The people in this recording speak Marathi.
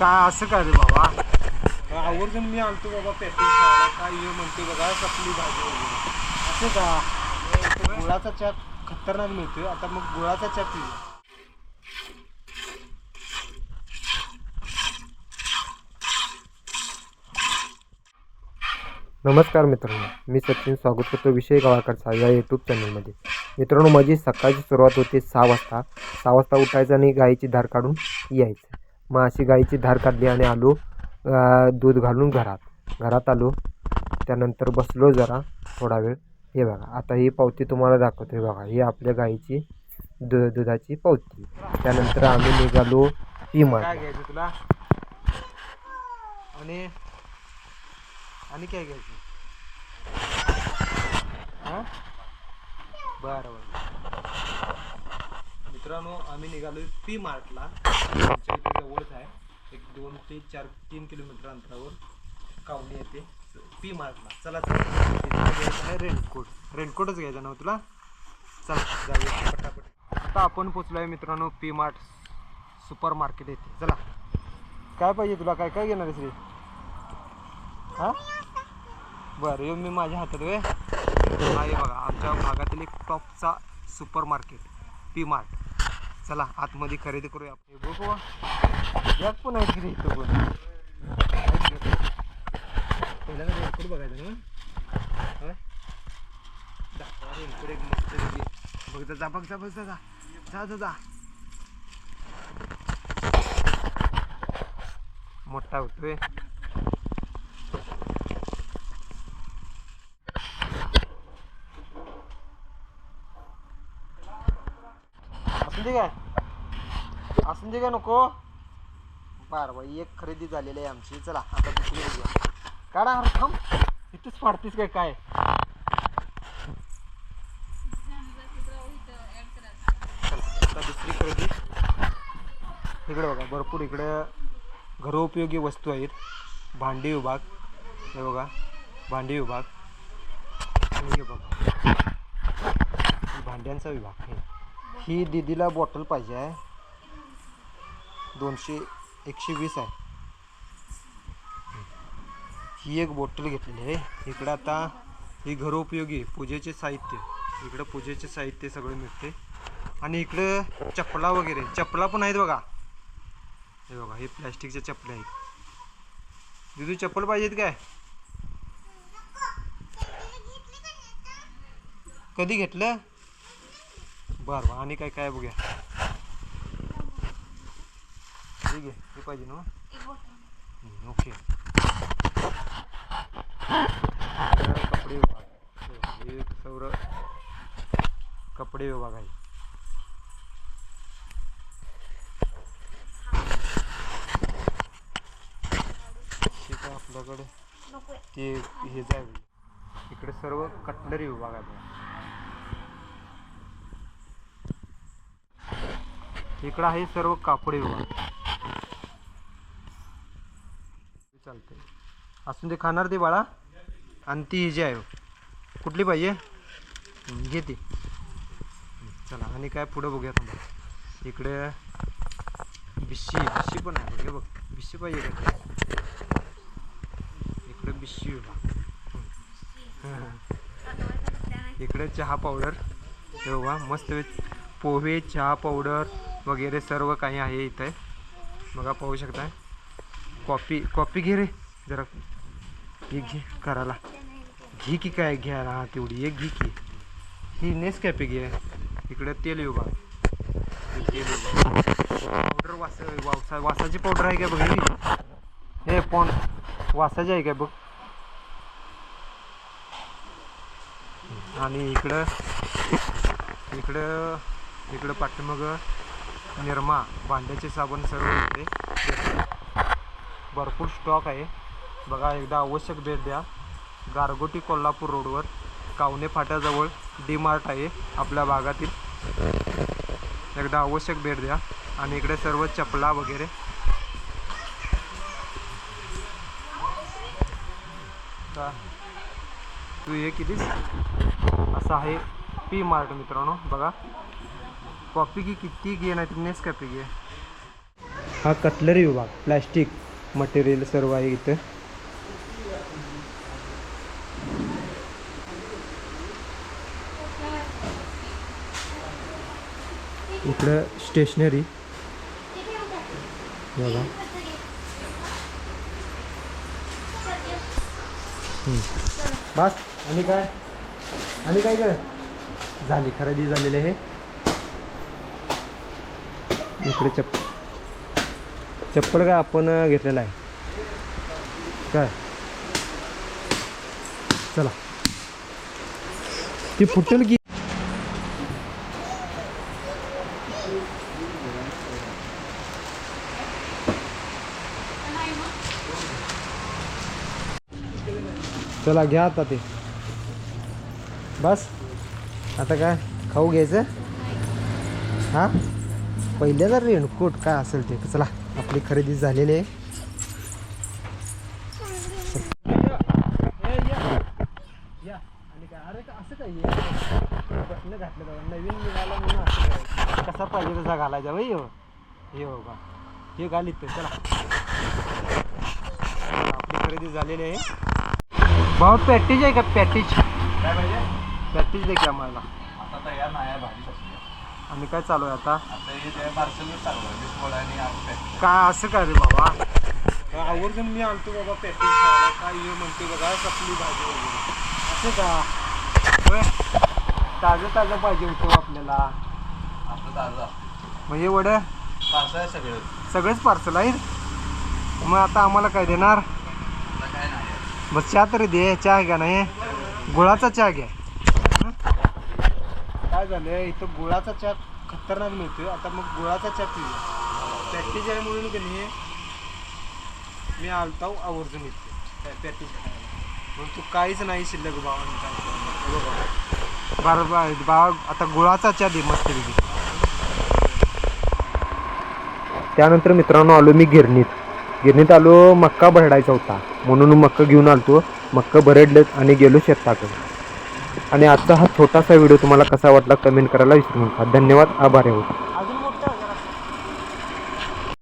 काय असं काय रे बाबा? आवर्जून मी आणतो बाबा पॅकिंग खायला. काय ये म्हणते बघा सपली भाजी वगैरे असं का? तो गुळाचा चहा खतरनाक मिळतोय. आता मग गुळाचा चहा पिऊया. नमस्कार मित्रांनो. मी सचिन स्वागत करतो विषय गावाकडचा या यूट्यूब चॅनलमध्ये मित्रांनो माझी सकाळची सुरुवात होते सहा वाजता. सहा वाजता उठायचं आणि गाईची धार काढून यायचं. मग अशी गाईची धार काढली आणि आलो दूध घालून घरात. घरात आलो. त्यानंतर बसलो जरा थोडा वेळ. हे बघा आता ही पावती तुम्हाला दाखवतो हे बघा. ही आपल्या गाईची दु दुधाची पावती. त्यानंतर आम्ही निघालो पी काय तुला? आणि आणि काय घ्यायचं? बरं बरं. मित्रांनो आम्ही निघालो पी मार्टला आमच्या इथे जवळच आहे. एक दोन ते चार तीन किलोमीटर अंतरावर कावणी येते. पी मार्टला चला चला. आहे रेनकोट. रेनकोटच घ्यायचा ना हो तुला? चला जाऊया. पटापट. आता आपण पोचलो आहे मित्रांनो पी मार्ट सुपर मार्केट येते चला. काय पाहिजे तुला? काय काय घेणार आहेस रे? हां? बरं येऊन मी माझ्या हातात वे हा हे बघा. आमच्या भागातील एक टॉपचा सुपर मार्केट पी मार्ट चला आतमध्ये खरेदी करूया हे बघू यात पण आहे तिथे इथं पण? पहिल्यांदा रेनकोट बघायचं ना? होय? रेनकोट एक मस्त बघ जा, जा बघ जा बघ जा. जा जा जा. मोठा होतोय. असून काय असून दे काय नको? बर बाई एक खरेदी झालेली आहे आमची. चला आता दुसरी बघूया काढा अरे थांब. इथेच पाडतीस काय काय? आता दुसरी खरेदी. इकडे बघा भरपूर इकडं घरोपयोगी वस्तू आहेत. भांडी विभाग. हे बघा भांडी विभाग. हे बघा. भांड्यांचा विभाग. हे. ही दीदीला बॉटल पाहिजे आहे. दोनशे एकशे वीस आहे. ही एक बॉटल घेतलेली आहे. इकडं आता ही घरोपयोगी पूजेचे साहित्य. इकडं पूजेचे साहित्य सगळं मिळते. आणि इकडं चपला वगैरे. चपला पण आहेत बघा. हे बघा हे प्लॅस्टिकच्या चपल्या आहेत. दिदू चप्पल पाहिजेत काय? कधी घेतलं? बरं आणि काय काय बघूया. ठीक आहे हे पाहिजे ना ओके. कपडे विभाग. हे सौर कपडे विभाग आहे. आपल्याकडे? ते हे जाय इकडे सर्व कटलरी विभाग आहे इकडं आहे सर्व कापडी विभाग. चालतंय. असून ते खाणार ते बाळा. आणि ती ही जी आहे कुठली पाहिजे घे ती. चला आणि काय पुढं बघूया थांबा. इकडे बिशी बिशी पण आहे हे बघ. बिशी पाहिजे का? इकडे बिशी विभाग. इकडे चहा पावडर. हे बघा मस्त पोहे चहा पावडर. वगैरे सर्व काही आहे इथे. बघा, पाहू शकता कॉफ़ी कॉफ़ी घे रे. जरा एक घे करायला. घे की काय घ्यायला हा तेवढी? एक घे की. ही नेस कॅफे घे. इकडे तेल विभाग हे तेल पावडर वास, वासा, वासाची पावडर आहे काय बघ हे? पॉन वासाची आहे काय बघ? आणि इकडं इकडं इकडं पाठीमाग निरमा भांड्याचे साबण सर्व इकडे भरपूर स्टॉक आहे. बघा एकदा आवश्यक भेट द्या. गारगोटी कोल्हापूर रोडवर कावणे फाट्याजवळ डी मार्ट आहे आपल्या भागातील. एकदा आवश्यक भेट द्या. आणि इकडे सर्व चपला वगैरे. का तू हे कितीस? असं आहे पी मार्ट मित्रांनो. बघा कॉफी की किती घे नाही तर नेस घे हा कटलरी विभाग प्लॅस्टिक मटेरियल सर्व आहे इथं. इकडं स्टेशनरी बघा. बस आणि काय? आणि काय काय झाली खरेदी झालेली आहे. इकडे चप्पल चप्पल काय आपण घेतलेला आहे. काय? चला. ती फुटेल की चला घ्या आता ते. बस. आता काय? खाऊ घ्यायचं? हा? पहिल्याचा रेनकोट काय असेल ते? चला आपली खरेदी झालेली आहे. नवीन निघाला म्हणून असं कसा पाहिजे तसा घालायचा भाई हो हे हो बा हे घालीत चला. आपली खरेदी झालेली आहे. भाऊ पॅटीज आहे का? पॅटीज. काय पाहिजे पॅटीज दे का आम्हाला. आता तयार नाही आहे भाजी आणि काय चालू आहे आता? आहे काय असं काय रे बाबा? आवर्जून मी आणतो बाबा खायला. काय हे म्हणते बघा सपली भाजी वगैरे. असं का? ताजं ताजं पाहिजे होतं आपल्याला. आपलं ताजं म्हणजे वडं? पार्सल आहे सगळं. सगळेच पार्सल आहेत मग आता आम्हाला काय देणार? आहे. बस चहा तरी दे चहा घ्या नाही. गुळाचा चहा घ्या? काय झालं इथं गुळाचा चहा खतरनाक मिळतोय. आता मग गुळाचा चहा पिऊया. पॅकेज आहे म्हणून की नाही मी आलताव आवर्जून इथे. पॅकेज खायला. म्हणून तू काहीच नाही शिल्लक बाबा काय बरं बा आता गुळाचा चहा दे मस्त त्यानंतर मित्रांनो आलो मी गिरणीत. गिरणीत आलो मक्का भरडायचा होता. म्हणून मक्का घेऊन आलतो. मक्का भरडलेत आणि गेलो शेताकडे. आणि आजचा हा छोटासा व्हिडिओ तुम्हाला कसा वाटला कमेंट करायला विसरू नका. धन्यवाद. आभार आहे